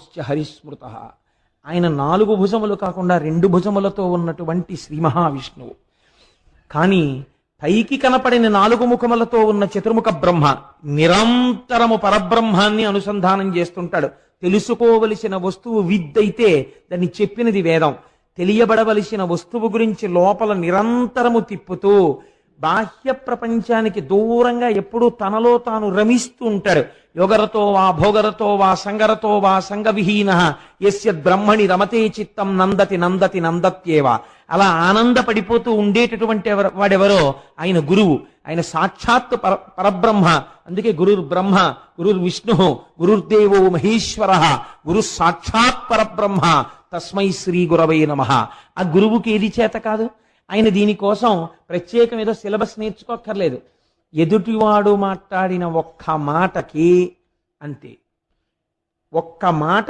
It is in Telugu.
బాహుశ్చ హరిస్మృత. ఆయన నాలుగు భుజములు కాకుండా రెండు భుజములతో ఉన్నటువంటి శ్రీ మహావిష్ణువు. కానీ పైకి కనపడిన నాలుగు ముఖములతో ఉన్న చతుర్ముఖ బ్రహ్మ నిరంతరము పరబ్రహ్మాన్ని అనుసంధానం చేస్తుంటాడు. తెలుసుకోవలసిన వస్తువు విద్దైతే దాన్ని చెప్పినది వేదం. తెలియబడవలసిన వస్తువు గురించి లోపల నిరంతరము తిప్పుతూ బాహ్య ప్రపంచానికి దూరంగా ఎప్పుడూ తనలో తాను రమిస్తూ ఉంటాడు. యోగరతో వా భోగరతో వా సంగరతో వా సంగవిహీన ఎస్య బ్రహ్మణి రమతే చిత్తం నందతి నందతి నందత్యేవా. అలా ఆనందపడిపోతూ ఉండేటటువంటి వాడెవరో? ఆయన గురువు. ఆయన సాక్షాత్ పర పరబ్రహ్మ. అందుకే గురుర్ బ్రహ్మ గురుర్ విష్ణు గురుర్దేవో మహేశ్వర గురు సాక్షాత్ పరబ్రహ్మ. తస్మై శ్రీ గురవై నమ. ఆ గురువుకి ఏది చేత కాదు? ఆయన దీనికోసం ప్రత్యేకం ఏదో సిలబస్ నేర్చుకోక్కర్లేదు. ఎదుటివాడు మాట్లాడిన ఒక్క మాటకి అంతే. ఒక్క మాట